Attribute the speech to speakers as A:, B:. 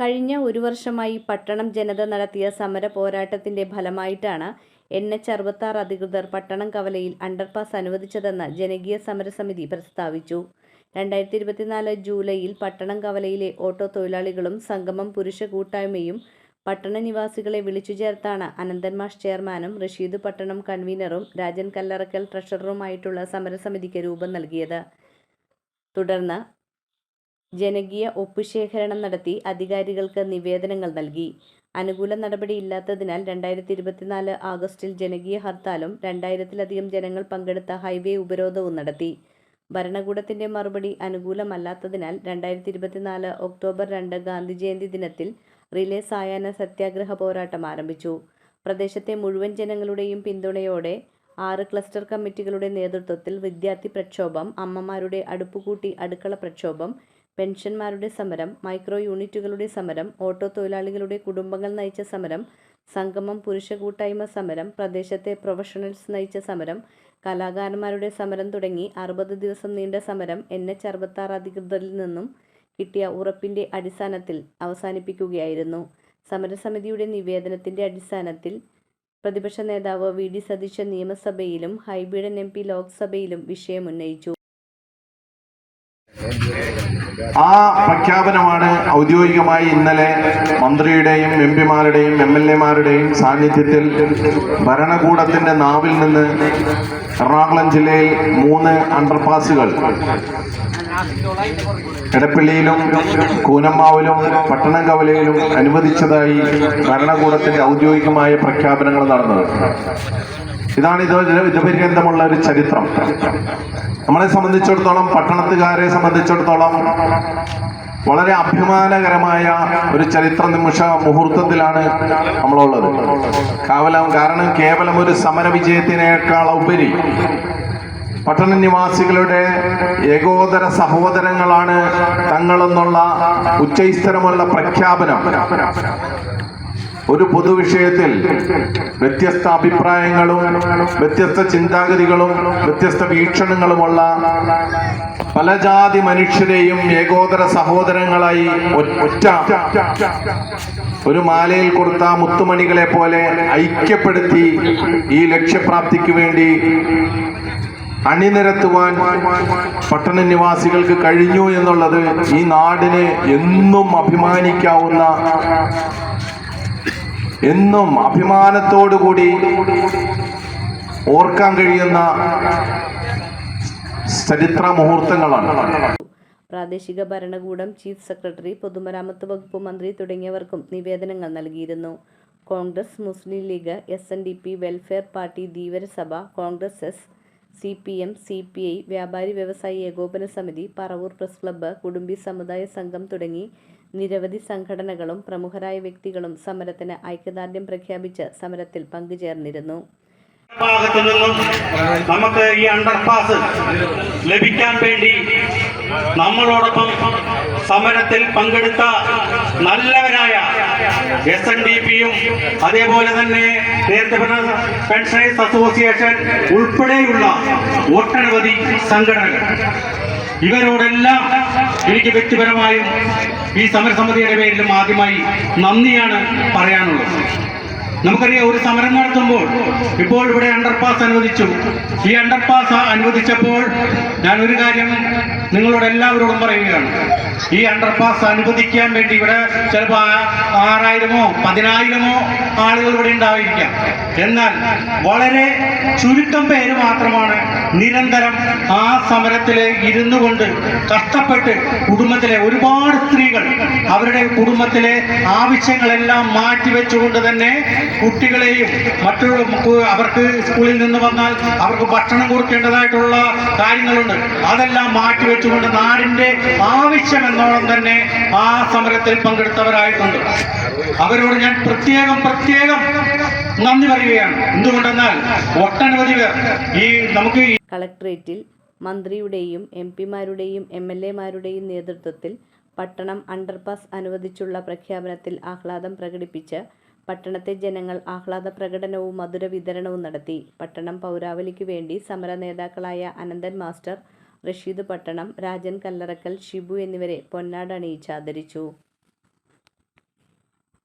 A: കഴിഞ്ഞ ഒരു വർഷമായി പട്ടണം ജനത നടത്തിയ സമര പോരാട്ടത്തിന്റെ ഫലമായിട്ടാണ് എൻ എച്ച് അറുപത്താറ് അധികൃതർ പട്ടണം കവലയിൽ അണ്ടർപാസ് അനുവദിച്ചതെന്ന് ജനകീയ സമരസമിതി പ്രസ്താവിച്ചു. രണ്ടായിരത്തി ഇരുപത്തിനാല് ജൂലൈയിൽ പട്ടണം കവലയിലെ ഓട്ടോ തൊഴിലാളികളും സംഗമം പുരുഷ കൂട്ടായ്മയും പട്ടണ നിവാസികളെ വിളിച്ചു ചേർത്താണ് അനന്തന്മാഷ് ചെയർമാനും റഷീദ് പട്ടണം കൺവീനറും രാജൻ കല്ലറക്കൽ ട്രഷററുമായിട്ടുള്ള സമരസമിതിക്ക് രൂപം നൽകിയത്. തുടർന്ന് ജനകീയ ഒപ്പുശേഖരണം നടത്തി അധികാരികൾക്ക് നിവേദനങ്ങൾ നൽകി. അനുകൂല നടപടിയില്ലാത്തതിനാൽ രണ്ടായിരത്തി ഇരുപത്തിനാല് ആഗസ്റ്റിൽ ജനകീയ ഹർത്താലും രണ്ടായിരത്തിലധികം ജനങ്ങൾ പങ്കെടുത്ത ഹൈവേ ഉപരോധവും നടത്തി. ഭരണകൂടത്തിന്റെ മറുപടി അനുകൂലമല്ലാത്തതിനാൽ രണ്ടായിരത്തി ഇരുപത്തിനാല് ഒക്ടോബർ രണ്ട് ഗാന്ധി ജയന്തി ദിനത്തിൽ റിലേ സായാഹ്ന സത്യാഗ്രഹ പോരാട്ടം ആരംഭിച്ചു. പ്രദേശത്തെ മുഴുവൻ ജനങ്ങളുടെയും പിന്തുണയോടെ ആറ് ക്ലസ്റ്റർ കമ്മിറ്റികളുടെ നേതൃത്വത്തിൽ വിദ്യാർത്ഥി പ്രക്ഷോഭം അമ്മമാരുടെ അടുപ്പുകൂട്ടി അടുക്കള പ്രക്ഷോഭം പെൻഷൻമാരുടെ സമരം മൈക്രോ യൂണിറ്റുകളുടെ സമരം ഓട്ടോ തൊഴിലാളികളുടെ കുടുംബങ്ങൾ നയിച്ച സമരം സംഗമം പുരുഷ കൂട്ടായ്മ സമരം പ്രദേശത്തെ പ്രൊഫഷണൽസ് നയിച്ച സമരം കലാകാരന്മാരുടെ സമരം തുടങ്ങി അറുപത് ദിവസം നീണ്ട സമരം എൻ എച്ച് അറുപത്താറ് അധികൃതരിൽ നിന്നും കിട്ടിയ ഉറപ്പിന്റെ അടിസ്ഥാനത്തിൽ അവസാനിപ്പിക്കുകയായിരുന്നു. സമരസമിതിയുടെ നിവേദനത്തിന്റെ അടിസ്ഥാനത്തിൽ പ്രതിപക്ഷ നേതാവ് വി. ഡി. സതീശൻ നിയമസഭയിലും ഹൈബീഡൻ എം പി. ലോക്സഭയിലും വിഷയമുന്നയിച്ചു.
B: ആ പ്രഖ്യാപനമാണ് ഔദ്യോഗികമായി ഇന്നലെ മന്ത്രിയുടെയും എം പിമാരുടെയും എം എൽ എമാരുടെയും സാന്നിധ്യത്തിൽ ഭരണകൂടത്തിന്റെ നാവിൽ നിന്ന് എറണാകുളം ജില്ലയിൽ മൂന്ന് അണ്ടർപാസുകൾ എടപ്പള്ളിയിലും കൂനമ്മാവിലും പട്ടണം കവലയിലും അനുവദിച്ചതായി ഭരണകൂടത്തിന്റെ ഔദ്യോഗികമായ പ്രഖ്യാപനങ്ങൾ നടന്നത്. ഇതാണ് ഇത് ഇതുപര്യന്തമുള്ള ഒരു ചരിത്രം. നമ്മളെ സംബന്ധിച്ചിടത്തോളം പട്ടണത്തുകാരെ സംബന്ധിച്ചിടത്തോളം വളരെ അഭിമാനകരമായ ഒരു ചരിത്ര നിമിഷ മുഹൂർത്തത്തിലാണ് നമ്മളുള്ളത്. കാവലം കാരണം കേവലം ഒരു സമര വിജയത്തിനേക്കാൾ ഉപരി പട്ടണ നിവാസികളുടെ ഏകോദര സഹോദരങ്ങളാണ് തങ്ങളെന്നുള്ള ഉച്ചൈസ്തരമുള്ള പ്രഖ്യാപനം. ഒരു പൊതുവിഷയത്തിൽ വ്യത്യസ്ത അഭിപ്രായങ്ങളും വ്യത്യസ്ത ചിന്താഗതികളും വ്യത്യസ്ത വീക്ഷണങ്ങളുമുള്ള പല ജാതി മനുഷ്യരെയും ഏകോദര സഹോദരങ്ങളായി ഒറ്റ ഒരു മാലയിൽ കൊടുത്ത മുത്തുമണികളെ പോലെ ഐക്യപ്പെടുത്തി ഈ ലക്ഷ്യപ്രാപ്തിക്ക് വേണ്ടി അണിനിരത്തുവാൻ പട്ടണ നിവാസികൾക്ക് കഴിഞ്ഞു എന്നുള്ളത് ഈ നാടിനെ എന്നും അഭിമാനിക്കാവുന്ന എന്നും അഭിമാനത്തോടുകൂടി ഓർക്കാൻ കഴിയുന്ന ചരിത്ര മുഹൂർത്തങ്ങളാണ്
A: പ്രാദേശിക ഭരണകൂടം ചീഫ് സെക്രട്ടറി പൊതുമരാമത്ത് വകുപ്പ് മന്ത്രി തുടങ്ങിയവർക്കും നിവേദനങ്ങൾ നൽകിയിരുന്നു. Congress Muslim League S N D P Welfare Party Dheevarasabha Congress S C P M C P I Vyapari Vyavasayi Ekopana സമിതി പറവൂർ പ്രസ് ക്ലബ്ബ് കുടുംബി സമുദായ സംഘം തുടങ്ങി നിരവധി സംഘടനകളും പ്രമുഖരായ വ്യക്തികളും സമരത്തിന് ഐക്യദാർഢ്യം പ്രഖ്യാപിച്ച് സമരത്തിൽ പങ്കുചേർന്നിരുന്നു.
C: ഭാഗത്തു നിന്നും നമുക്ക് ഈ അണ്ടർപാസ് ലഭിക്കാൻ വേണ്ടി നമ്മളോടൊപ്പം സമരത്തിൽ പങ്കെടുത്ത നല്ലവരായ എസ് എൻ ഡി പിയും അതേപോലെ തന്നെ നേരത്തെ പറഞ്ഞ പെൻഷനേഴ്സ് അസോസിയേഷൻ ഉൾപ്പെടെയുള്ള ഒട്ടനവധി സംഘടനകൾ. ഇവരോടെല്ലാം എനിക്ക് വ്യക്തിപരമായും ഈ സമരസമിതിയുടെ പേരിലും ആദ്യമായി നന്ദിയാണ് പറയാനുള്ളത്. നമുക്കറിയാം ഒരു സമരം നടത്തുമ്പോൾ ഇപ്പോൾ ഇവിടെ അണ്ടർപാസ് അനുവദിച്ചു. ഈ അണ്ടർപാസ് അനുവദിച്ചപ്പോൾ ഞാൻ ഒരു കാര്യം നിങ്ങളോട് എല്ലാവരോടും പറയുകയാണ്. ഈ അണ്ടർപാസ് അനുവദിക്കാൻ വേണ്ടി ഇവിടെ ചിലപ്പോൾ ആറായിരമോ പതിനായിരമോ ആളുകൾ ഇവിടെ ഉണ്ടായിരിക്കാം. എന്നാൽ വളരെ ചുരുക്കം പേര് മാത്രമാണ് നിരന്തരം ആ സമരത്തിൽ ഇരുന്നു കൊണ്ട് കഷ്ടപ്പെട്ട് കുടുംബത്തിലെ ഒരുപാട് സ്ത്രീകൾ അവരുടെ കുടുംബത്തിലെ ആവശ്യങ്ങളെല്ലാം മാറ്റിവെച്ചുകൊണ്ട് തന്നെ കുട്ടികളെയും മറ്റുള്ള അവർക്ക് സ്കൂളിൽ നിന്ന് വന്നാൽ അവർക്ക് ഭക്ഷണം കൊടുക്കേണ്ടതായിട്ടുള്ള കാര്യങ്ങളുണ്ട്. അതെല്ലാം മാറ്റിവെച്ചുകൊണ്ട് നാടിന്റെ ആവശ്യം എന്നോളം തന്നെ ആ സമരത്തിൽ പങ്കെടുത്തവരായിട്ടുണ്ട്. അവരോട് ഞാൻ പ്രത്യേകം പ്രത്യേകം നന്ദി പറയുകയാണ്. എന്തുകൊണ്ടെന്നാൽ ഒട്ടനവധി പേർ ഈ നമുക്ക്
A: കളക്ട്രേറ്റിൽ മന്ത്രിയുടെയും എം പിമാരുടെയും എം എൽ എമാരുടെയും നേതൃത്വത്തിൽ പട്ടണം അണ്ടർപാസ് അനുവദിച്ചുള്ള പ്രഖ്യാപനത്തിൽ ആഹ്ലാദം പ്രകടിപ്പിച്ച് പട്ടണത്തെ ജനങ്ങൾ ആഹ്ലാദ പ്രകടനവും മധുര വിതരണവും നടത്തി. പട്ടണം പൗരാവലിക്കു വേണ്ടി സമര നേതാക്കളായ അനന്തൻ മാസ്റ്റർ റഷീദ് പട്ടണം രാജൻ കല്ലറക്കൽ ഷിബു എന്നിവരെ പൊന്നാടണിയിച്ച് ആദരിച്ചു.